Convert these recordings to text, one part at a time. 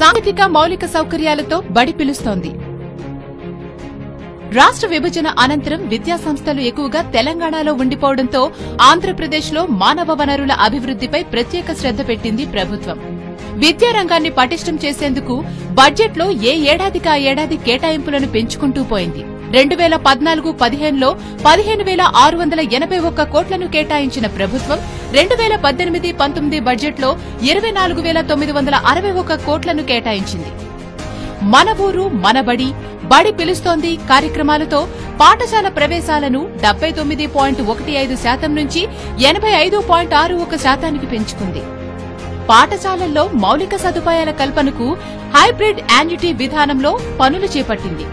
సాంకేతిక మౌలిక సౌకర్యాలతో బడి పిలుస్తోంది. రాష్ట్ర విభజన అనంతరం విద్యా సంస్థలు ఎక్కువగా తెలంగాణలో ఉండిపోవడంతో ఆంధ్రప్రదేశ్లో మానవ వనరుల అభివృద్దిపై ప్రత్యేక శ్రద్ధ పెట్టింది ప్రభుత్వం. విద్యారంగాన్ని పటిష్టం చేసేందుకు బడ్జెట్లో ఏ ఏడాదికి ఆ ఏడాది కేటాయింపులను పెంచుకుంటూ పోయింది. రెండు వేల పద్నాలుగు పదిహేనులో పదిహేను వేల ఆరు వందల ఎనభై ఒక్క కోట్లను కేటాయించిన ప్రభుత్వం రెండు వేల పద్దెనిమిది పంతొమ్మిది బడ్జెట్లో ఇరవై నాలుగు వేల తొమ్మిది వందల అరవై ఒక్క కోట్లను కేటాయించింది. మన ఊరు మన బడి బడి పిలుస్తోంది కార్యక్రమాలతో పాఠశాల ప్రవేశాలను డెబ్బై తొమ్మిది పాయింట్ ఒకటి ఐదు శాతం నుంచి ఎనభై ఐదు పాయింట్ ఆరు ఒక శాతానికి పెంచుకుంది. పాఠశాలల్లో మౌలిక సదుపాయాల కల్పనకు హైబ్రిడ్ యాన్యుటీ విధానంలో పనులు చేపట్టింది.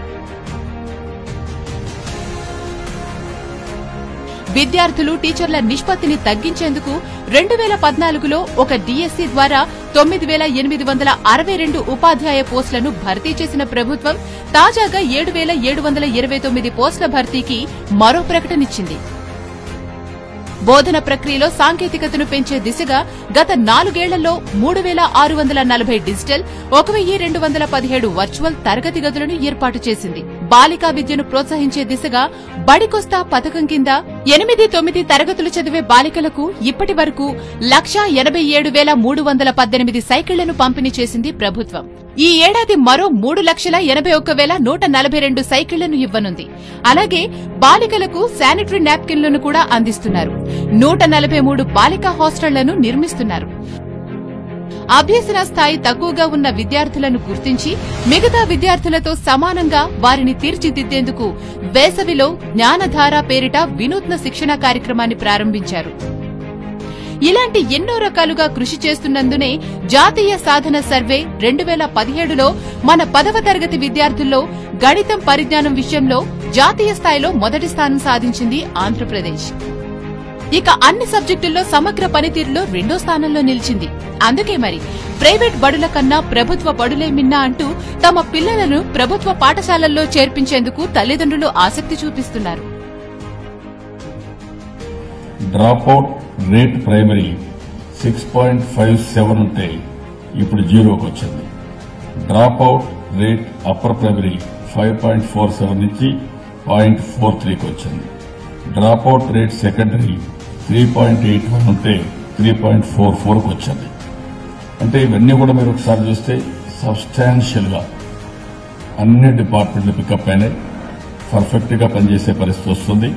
విద్యార్థులు టీచర్ల నిష్పత్తిని తగ్గించేందుకు రెండు వేల పద్నాలుగులో ఒక డీఎస్సీ ద్వారా తొమ్మిది వేల ఎనిమిది వందల అరవై రెండు ఉపాధ్యాయ పోస్టులను భర్తీ చేసిన ప్రభుత్వం తాజాగా ఏడు వేల ఏడు వందల ఇరవై తొమ్మిది పోస్టుల భర్తీకి మరో ప్రకటనిచ్చింది. బోధన ప్రక్రియలో సాంకేతికతను పెంచే దిశగా గత నాలుగేళ్ళలో మూడు వేల ఆరు వందల నలభై డిజిటల్ ఒక వెయ్యి రెండు వందల పదిహేడు వర్చువల్ తరగతి గదులను ఏర్పాటు చేసింది. బాలికా విద్యను ప్రోత్సహించే దిశగా బడికొస్తా పథకం కింద ఎనిమిది తొమ్మిది తరగతులు చదివే బాలికలకు ఇప్పటి వరకు లక్షా ఎనభై ఏడు వేల మూడు వందల పద్దెనిమిది సైకిళ్ళను పంపిణీ చేసింది ప్రభుత్వం. ఈ ఏడాది మరో మూడు లక్షల ఎనభై ఒక్క వేల నూట నలభై రెండు సైకిళ్ళను ఇవ్వనుంది. అలాగే బాలికలకు శానిటరీ నాప్కిన్లను కూడా అందిస్తున్నారు. నూట నలభై మూడు బాలికా హాస్టళ్ళను నిర్మిస్తున్నారు. అభ్యసన స్థాయి తక్కువగా ఉన్న విద్యార్థులను గుర్తించి మిగతా విద్యార్థులతో సమానంగా వారిని తీర్చిదిద్దేందుకు వేసవిలో జ్ఞానధార పేరిట వినూత్న శిక్షణ కార్యక్రమాన్ని ప్రారంభించారు. ఇలాంటి ఎన్నో రకాలుగా కృషి చేస్తున్నందునే జాతీయ సాధన సర్వే రెండు వేల పదిహేడులో మన పదవ తరగతి విద్యార్థుల్లో గణితం పరిజ్ఞానం విషయంలో జాతీయ స్థాయిలో మొదటి స్థానం సాధించింది ఆంధ్రప్రదేశ్. ఇక అన్ని సబ్జెక్టుల్లో సమగ్ర పనితీరులో రెండో స్థానంలో నిలిచింది. అందుకే మరి ప్రైవేట్ బడుల కన్నా ప్రభుత్వ బడులే మిన్నా అంటూ తమ పిల్లలను ప్రభుత్వ పాఠశాలల్లో చేర్పించేందుకు తల్లిదండ్రులు ఆసక్తి చూపిస్తున్నారు. Dropout rate primary six point five seven ఉంటే ఇప్పుడు జీరోకి వచ్చింది. Dropout rate upper primary five point four seven నుంచి పాయింట్ ఫోర్ త్రీకి వచ్చింది. Dropout rate secondary three point eight one ఉంటే త్రీ పాయింట్ ఫోర్ ఫోర్కి వచ్చింది అంటే ఇవన్నీ కూడా మీరు ఒకసారి చూస్తే సబ్స్టాన్షియల్గా అన్ని డిపార్ట్మెంట్లు పికప్ అయినాయి. పర్ఫెక్ట్గా పనిచేసే పరిస్థితి వస్తుంది.